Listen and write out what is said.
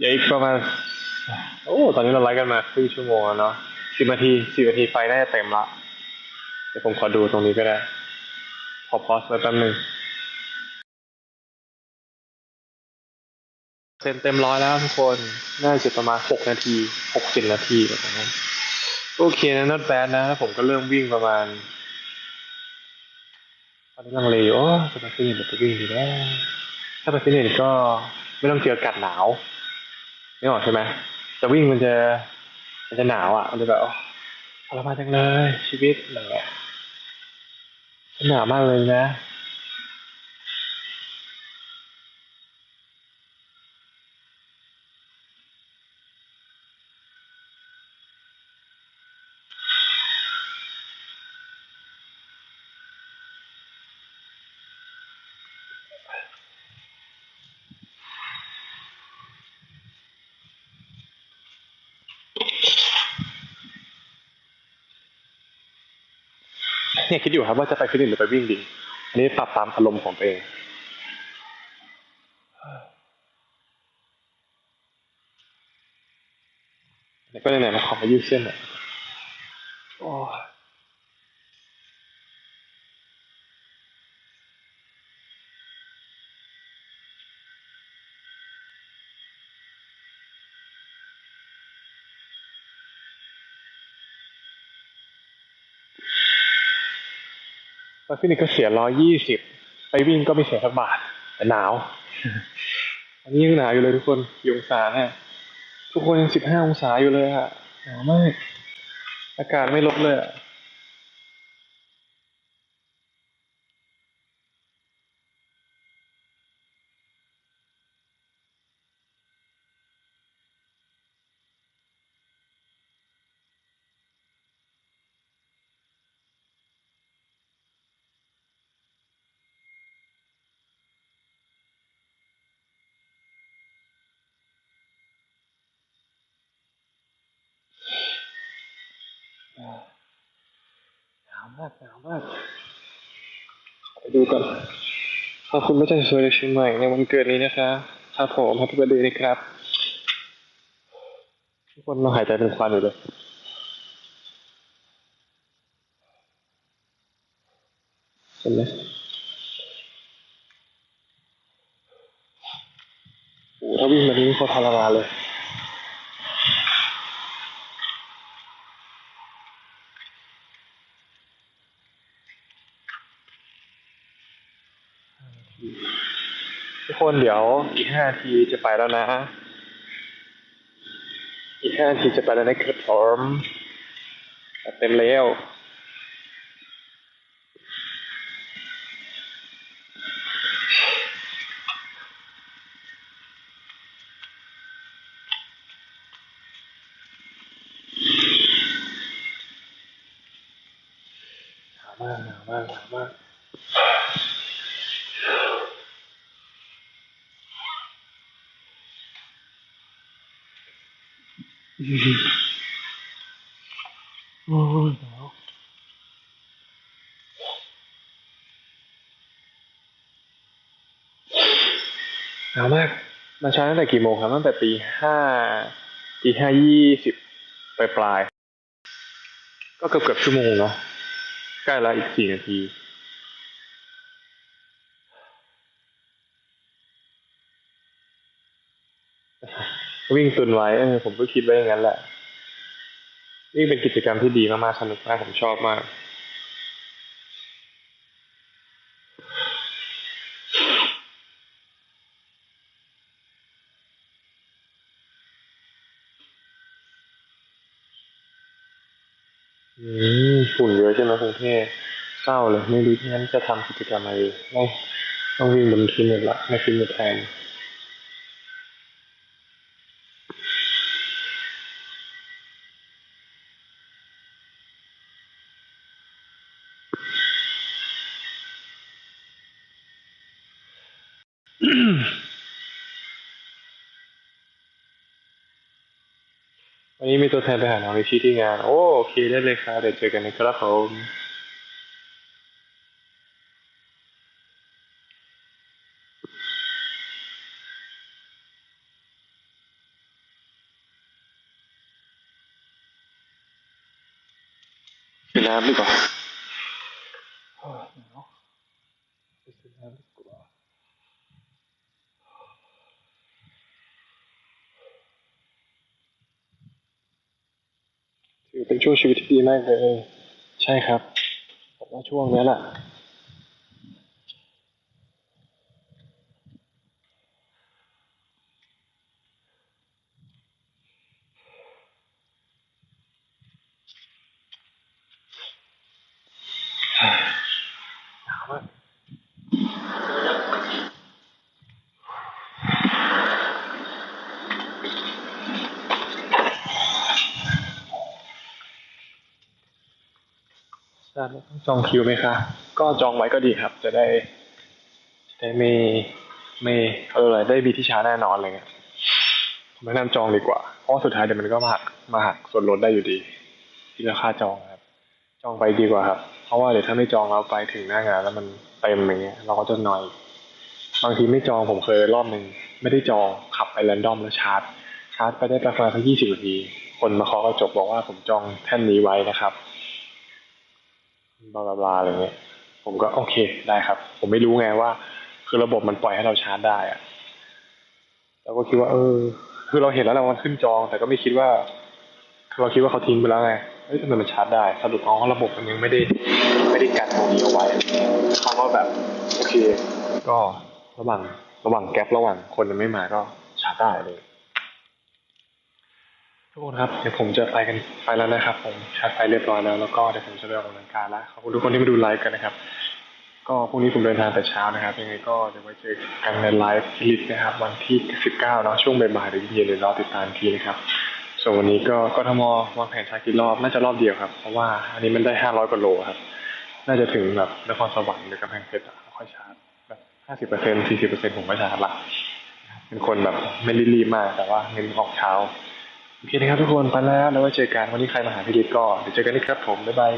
เดี๋ยวอีกประมาณ โอ้ ตอนนี้เราไลฟ์กันมาครึ่งชั่วโมงแล้วเนาะสิบนาทีสิบนาทีไฟน่าจะเต็มละ เดี๋ยวผมขอดูตรงนี้ก็ได้พอพอสไว้แป๊บนึงเซ็นเต็มร้อยแล้วทุกคน น่าจะประมาณหกนาทีหกสิบนาทีแบบนั้น โอเคนะ not bad นะแล้วผมก็เริ่มวิ่งประมาณตอนนี้ลังเลอยู่โอ้จะไปฟินิชหรือไปวิ่งดีนะถ้าไปฟินิชก็ไม่ต้องเจออากาศหนาว ไม่ออกใช่ไหมจะวิ่งมันจะมันจะหนาวอะ มันจะแบบอ้ทรมานจังเลย ชีวิตอะไรเงี้ยหนาวมากเลยนะ เนี่ยคิดอยู่ครับว่าจะไปฟิตเนสหรือไปวิ่งดี อันนี้ปรับตามอารมณ์ของตัวเอง แล้วก็ไหนๆมาขอมายืดเส้นหน่อยโอ้ย ไปฟิตเนสก็เสียร้อยยี่สิบไปวิ่งก็ไม่เสียสักบาทแต่หนาว อันนี้ยังหนาวอยู่เลยทุกคนยองศาฮะทุกคนยังสิบห้าองศาอยู่เลยอะหนาวมาก อากาศไม่ลดเลยอะ มากหนาวมากไปดูกันขอบคุณพระเจ้าสวยในเชียงใหม่ในวันเกิดนี้นะครับครับผมแฮปปี้เบิร์ดเดย์นะครับ ทุกคนเราหายใจเป็นควันอยู่เลยเห็นไหมโอ้ถ้าวิ่งมานี้โคตรทรมานเลย คนเดี๋ยวอีกห้านาทีจะไปแล้วนะ อีกห้านาทีจะไปแล้วนะครับผมเต็มแล้ว หนาวมากหนาวมากหนาวมาก โอ้ยหนาวหนาวมากมาเช้าตั้งแต่กี่โมงครับตั้งแต่ตีห้าตีห้ายี่สิบปลายปลายๆก็เกือบเกือบชั่วโมงเนาะใกล้ล้วอีกสี่นาที วิ่งตุนไว้เออผมก็คิดไว้อย่างนั้นแหละวิ่งเป็นกิจกรรมที่ดีมากๆสนุกมากผมชอบมาก อืมฝุ่นเยอะใช่ไหมกรุงเทพเศร้าเลย ไม่รู้ที่นั้นจะทำกิจกรรมอะไรต้องต้องวิ่งบนฟิตเนสละในฟิตเนสแทน วันนี้มีตัวแทนไปหาน้องในชีที่งาน โอ้โอเคได้เลยครับเดี๋ยวเจอกันในครับผมน้ำดีกว่า เป็นช่วงชีวิตที่ดีมากเลย ใช่ครับผมว่าช่วงนี้แหละานนี้ต้องจองคิวไหมคะ ก็จองไว้ก็ดีครับ จะได้ได้ไม่ไม่เขาเรียกอะไรได้มีที่ช้าแน่นอนอะไรเงี้ยผมแนะนำจองดีกว่า เพราะสุดท้ายเดี๋ยวมันก็มาหักมาหักส่วนลดได้อยู่ดี ที่ราคาจองครับ จองไปดีกว่าครับ เพราะว่าเดี๋ยวถ้าไม่จองเราไปถึงหน้างาน แล้วมันเต็มอย่างเงี้ย เราก็จะนอย บางทีไม่จองผมเคยรอบหนึ่งไม่ได้จองขับไปแรนดอมแล้วชาร์จชาร์จไปได้ประมาณสักยี่สิบนาที คนมาเคาะกระจกบอกว่าผมจองแท่นนี้ไว้นะครับ บลาบลาบลาอะไรเงี้ยผมก็โอเคได้ครับ ผมไม่รู้ไงว่า คือระบบมันปล่อยให้เราชาร์จได้อะเราก็คิดว่า เออ คือเราเห็นแล้วเรามันขึ้นจอง แต่ก็ไม่คิดว่าคือเราคิดว่าเขาทิ้งไปแล้วไงเฮ้ยทำไมมันชาร์จได้สรุปอ๋อระบบมันยังไม่ได้ ไม่ได้กันตรงนี้เอาไว้เขาก็แบบโอเค ก็ระหว่างระหว่างแก๊ประหว่างคนยังไม่มาก็ชาร์จได้เลย ทุกคนครับเดี๋ยวผมจะไปกันไปแล้วนะครับ ผมชาร์จไฟเรียบร้อยแล้วแล้วก็เดี๋ยวผมจะไปออกกำลังกายแล้วขอบคุณทุกคนที่มาดูไลฟ์กันนะครับ ก็พรุ่งนี้ผมเดินทางแต่เช้านะครับยังไงก็เดี๋ยวไว้เจอกันในไลฟ์ลิปนะครับ วันที่ 19เนาะช่วงบ่ายๆหรือเย็นๆเดี๋ยรอติดตามทีนะครับส่วนวันนี้ก็กทมวางแผนชาร์จกี่รอบน่าจะรอบเดียวครับเพราะว่าอันนี้มันได้ 500กว่าโลครับน่าจะถึงแบบนครสวรรค์หรือกำแพงเพชรอะค่อยชาร์จแบบห้าสิบเปอร์เซ็นต์สี่สิบเปอร์เซ็นต์ผมก็ชาร์จละเป็นคนแบบไม่รีบมากแต่ว่าเน้นออกเช้า โอเคนะครับทุกคนไปแล้วแล้วไว้เจอกันวันนี้ใครมาหาพี่ดิดก็เดี๋ยวเจอกันนะครับผมบ๊ายบาย